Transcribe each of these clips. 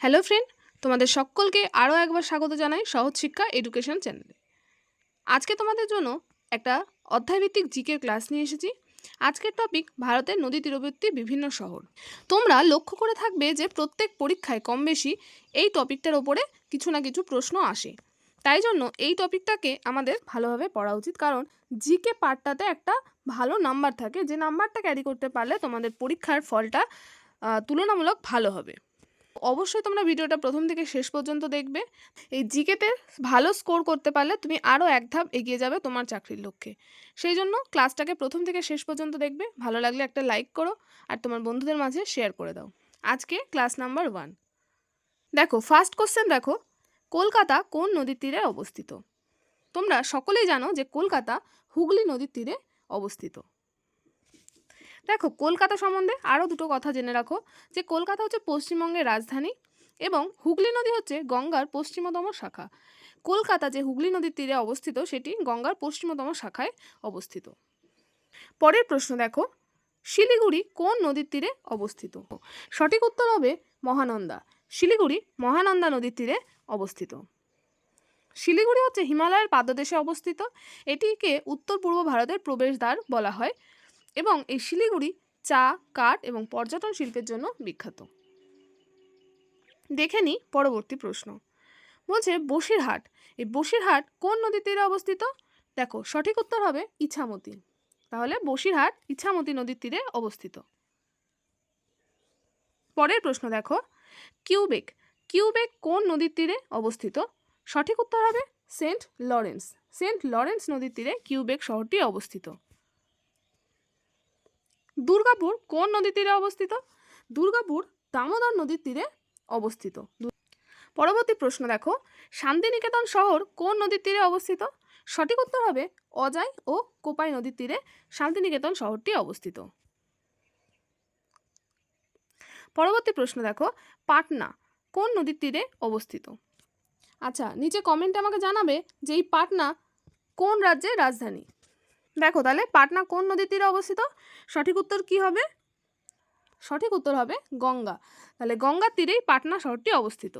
Hello friend তোমাদের সকলকে আরও একবার স্বাগত জানাই সহজ শিক্ষা এডুকেশন চ্যানেলে আজকে তোমাদের জন্য একটা অধ্যায়ভিত্তিক জিকের ক্লাস নিয়ে এসেছি। আজকের টপিক ভারতের নদী তীরবর্তী বিভিন্ন শহর। তোমরা লক্ষ্য করে থাকবে যে প্রত্যেক পরীক্ষায় কম বেশি এই টপিকটার ওপরে কিছু না কিছু প্রশ্ন আসে। তাই জন্য এই টপিকটাকে আমাদের ভালোভাবে পড়া উচিত। কারণ জিকে পার্টটাতে একটা ভালো নাম্বার থাকে। যে নাম্বারটা ক্যারি করতে পারলে তোমাদের পরীক্ষার ফলটা তুলনামূলক ভালো হবে। অবশ্যই তোমরা ভিডিওটা প্রথম থেকে শেষ পর্যন্ত দেখবে। এই জিকেতে ভালো স্কোর করতে পারলে তুমি আরও এক ধাপ এগিয়ে যাবে তোমার চাকরির লক্ষ্যে। সেই জন্য ক্লাসটাকে প্রথম থেকে শেষ পর্যন্ত দেখবে, ভালো লাগলে একটা লাইক করো আর তোমার বন্ধুদের মাঝে শেয়ার করে দাও। আজকে ক্লাস নাম্বার ওয়ান। দেখো, ফার্স্ট কোশ্চেন দেখো, কলকাতা কোন নদীর তীরে অবস্থিত? তোমরা সকলেই জানো যে কলকাতা হুগলি নদীর তীরে অবস্থিত। দেখো, কলকাতা সম্বন্ধে আরও দুটো কথা জেনে রাখো। যে কলকাতা হচ্ছে পশ্চিমবঙ্গের রাজধানী এবং হুগলি নদী হচ্ছে গঙ্গার পশ্চিমতম শাখা। কলকাতা যে হুগলি নদীর তীরে অবস্থিত, সেটি গঙ্গার পশ্চিমতম শাখায় অবস্থিত। পরের প্রশ্ন দেখো, শিলিগুড়ি কোন নদীর তীরে অবস্থিত? সঠিক উত্তর হবে মহানন্দা। শিলিগুড়ি মহানন্দা নদীর তীরে অবস্থিত। শিলিগুড়ি হচ্ছে হিমালয়ের পাদদেশে অবস্থিত। এটিকে উত্তর পূর্ব ভারতের প্রবেশদ্বার বলা হয়। এবং এই শিলিগুড়ি চা কাঠ এবং পর্যটন শিল্পের জন্য বিখ্যাত। দেখে নিই পরবর্তী প্রশ্ন। বলছে, বসিরহাট। এই বসিরহাট কোন নদীর তীরে অবস্থিত? দেখো, সঠিক উত্তর হবে ইছামতি। তাহলে বসিরহাট ইছামতি নদীর তীরে অবস্থিত। পরের প্রশ্ন দেখো, কিউবেক। কিউবেক কোন নদীর তীরে অবস্থিত? সঠিক উত্তর হবে সেন্ট লরেন্স। সেন্ট লরেন্স নদীর তীরে কিউবেক শহরটি অবস্থিত। দুর্গাপুর কোন নদীর তীরে অবস্থিত? দুর্গাপুর দামোদর নদীর তীরে অবস্থিত। পরবর্তী প্রশ্ন দেখো, শান্তিনিকেতন শহর কোন নদীর তীরে অবস্থিত? সঠিক উত্তর হবে অজয় ও কোপাই নদীর তীরে শান্তিনিকেতন শহরটি অবস্থিত। পরবর্তী প্রশ্ন দেখো, পাটনা কোন নদীর তীরে অবস্থিত? আচ্ছা নিচে কমেন্টে আমাকে জানাবে যে এই পাটনা কোন রাজ্যের রাজধানী? দেখো তাহলে পাটনা কোন নদীর তীরে অবস্থিত? সঠিক উত্তর কি হবে? সঠিক উত্তর হবে গঙ্গা। তাহলে গঙ্গার তীরেই পাটনা শহরটি অবস্থিত।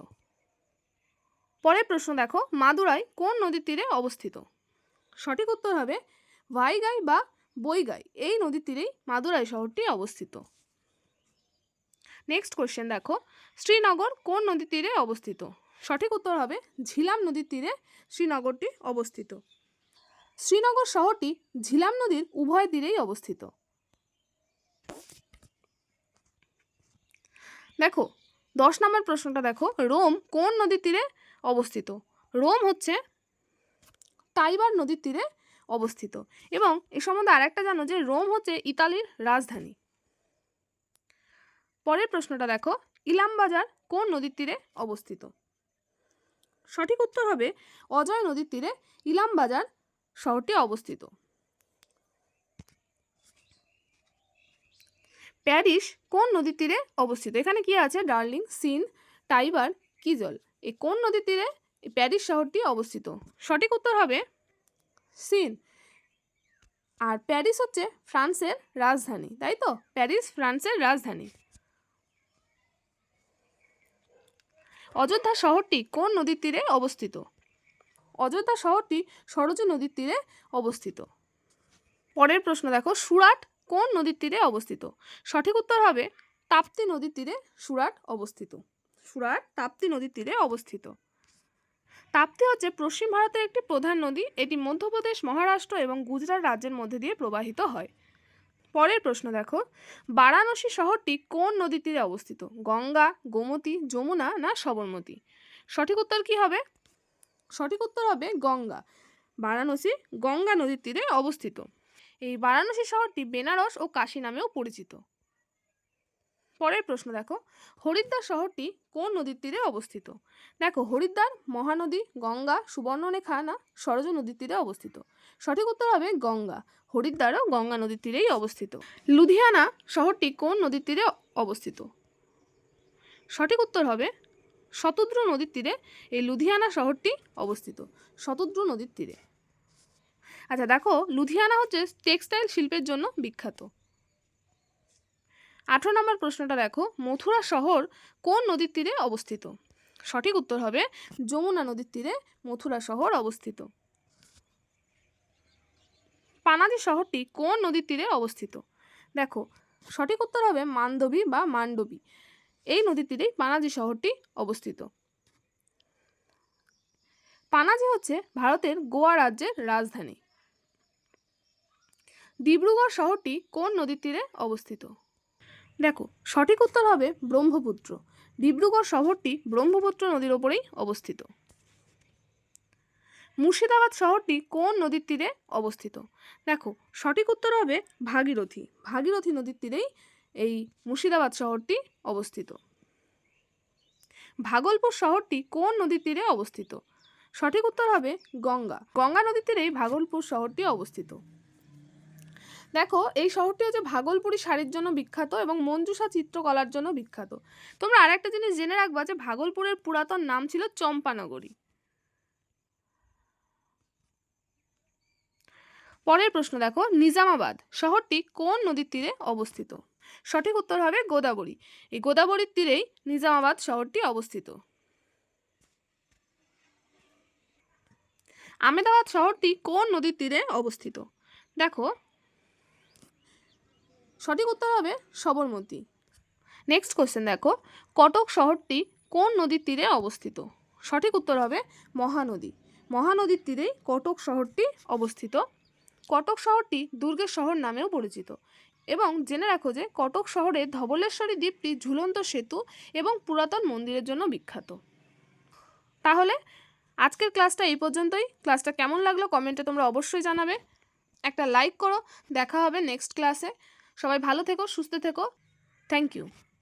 পরের প্রশ্ন দেখো, মাদুরাই কোন নদীর তীরে অবস্থিত? সঠিক উত্তর হবে ভাইগাই বা বইগাই এই নদীর তীরেই মাদুরাই শহরটি অবস্থিত। নেক্সট কোশ্চেন দেখো, শ্রীনগর কোন নদীর তীরে অবস্থিত? সঠিক উত্তর হবে ঝিলাম নদীর তীরে শ্রীনগরটি অবস্থিত। শ্রীনগর শহরটি ঝিলাম নদীর উভয় তীরেই অবস্থিত। দেখো, দশ নম্বর প্রশ্নটা দেখো, রোম কোন নদীর তীরে অবস্থিত? রোম হচ্ছে টাইবার নদীর তীরে অবস্থিত। এবং এ সম্বন্ধে আরেকটা জানো যে, রোম হচ্ছে ইতালির রাজধানী। পরের প্রশ্নটা দেখো ইলামবাজার কোন নদীর তীরে অবস্থিত? সঠিক উত্তর হবে, অজয় নদীর তীরে ইলামবাজার শহরটি অবস্থিত। প্যারিস কোন নদীর তীরে অবস্থিত? এখানে কি আছে? Darling, Seine, Tiber, Kizil. এই কোন নদীর তীরে? প্যারিস শহরটি অবস্থিত। সঠিক উত্তর হবে সিন। আর প্যারিস হচ্ছে ফ্রান্সের রাজধানী, তাই তো? প্যারিস, ফ্রান্সের রাজধানী। অযোধ্যা শহরটি কোন নদীর তীরে অবস্থিত? অযোধ্যা শহরটি সরজু নদীর তীরে অবস্থিত। পরের প্রশ্ন দেখো, সুরাট কোন নদীর তীরে অবস্থিত? সঠিক উত্তর হবে, তাপ্তি নদীর তীরে সুরাট অবস্থিত। সুরাট তাপ্তি নদীর তীরে অবস্থিত। তাপ্তি হচ্ছে পশ্চিম ভারতের একটি প্রধান নদী। এটি মধ্যপ্রদেশ, মহারাষ্ট্র এবং গুজরাট রাজ্যের মধ্যে দিয়ে প্রবাহিত হয়। পরের প্রশ্ন দেখো, বারাণসী শহরটি কোন নদীর তীরে অবস্থিত? গঙ্গা, গোমতী, যমুনা না সবরমতী? সঠিক উত্তর কি হবে? সঠিক উত্তর হবে গঙ্গা। বারাণসী গঙ্গা নদীর তীরে অবস্থিত। এই বারাণসী শহরটি বেনারস ও কাশী নামেও পরিচিত। পরের প্রশ্ন দেখো, হরিদ্বার শহরটি কোন নদীর তীরে অবস্থিত? দেখো, হরিদ্বার, মহানদী, গঙ্গা, সুবর্ণরেখা না সরজ নদীর তীরে অবস্থিত। সঠিক উত্তর হবে গঙ্গা। হরিদ্বারও গঙ্গা নদীর তীরেই অবস্থিত। লুধিয়ানা শহরটি কোন নদীর তীরে অবস্থিত? সঠিক উত্তর হবে শতদ্রু নদীর তীরে এই লুধিয়ানা শহরটি অবস্থিত, শতদ্রু নদীর তীরে। আচ্ছা দেখো, লুধিয়ানা হচ্ছে টেক্সটাইল শিল্পের জন্য বিখ্যাত। আঠেরো নম্বর প্রশ্নটা দেখো, মথুরা শহর কোন নদীর তীরে অবস্থিত? সঠিক উত্তর হবে, যমুনা নদীর তীরে মথুরা শহর অবস্থিত। পানাজি শহরটি কোন নদীর তীরে অবস্থিত? দেখো, সঠিক উত্তর হবে মান্দবী বা মান্ডবী। এই নদীর তীরেই পানাজি শহরটি অবস্থিত। পানাজি হচ্ছে ভারতের গোয়া রাজ্যের রাজধানী। ডিব্রুগড় শহরটি কোন নদীর তীরে অবস্থিত? দেখো, সঠিক উত্তর হবে ব্রহ্মপুত্র। ডিব্রুগড় শহরটি ব্রহ্মপুত্র নদীর ওপরেই অবস্থিত। মুর্শিদাবাদ শহরটি কোন নদীর তীরে অবস্থিত? দেখো, সঠিক উত্তর হবে ভাগীরথী। ভাগীরথী নদীর তীরেই এই মুর্শিদাবাদ শহরটি অবস্থিত। ভাগলপুর শহরটি কোন নদীর তীরে অবস্থিত? সঠিক উত্তর হবে গঙ্গা। গঙ্গা নদীর তীরেই ভাগলপুর শহরটি অবস্থিত। দেখো, এই শহরটি হচ্ছে ভাগলপুরি শাড়ির জন্য বিখ্যাত এবং মঞ্জুষা চিত্রকলার জন্য বিখ্যাত। তোমরা আরেকটা জিনিস জেনে রাখবা যে ভাগলপুরের পুরাতন নাম ছিল চম্পানগরী। পরের প্রশ্ন দেখো, নিজামাবাদ শহরটি কোন নদীর তীরে অবস্থিত? সঠিক উত্তর হবে গোদাবরী। এই গোদাবরীর তীরেই নিজামাবাদ শহরটি অবস্থিত। আমেদাবাদ শহরটি কোন নদীর তীরে অবস্থিত? দেখো। সঠিক উত্তর হবে সবরমতী। নেক্সট কোশ্চেন দেখো। কটক শহরটি কোন নদীর তীরে অবস্থিত? সঠিক উত্তর হবে মহানদী। মহানদীর তীরেই কটক শহরটি অবস্থিত। কটক শহরটি দুর্গের শহর নামেও পরিচিত। এবং জেনে রাখো যে কটক শহরে ধবলেশ্বরী দ্বীপটি ঝুলন্ত সেতু এবং পুরাতন মন্দিরের জন্য বিখ্যাত। তাহলে আজকের ক্লাসটা এই পর্যন্তই। ক্লাসটা কেমন লাগল কমেন্টে তোমরা অবশ্যই জানাবে। একটা লাইক করো। দেখা হবে নেক্সট ক্লাসে। সবাই ভালো থেকো, সুস্থ থেকো। Thank you.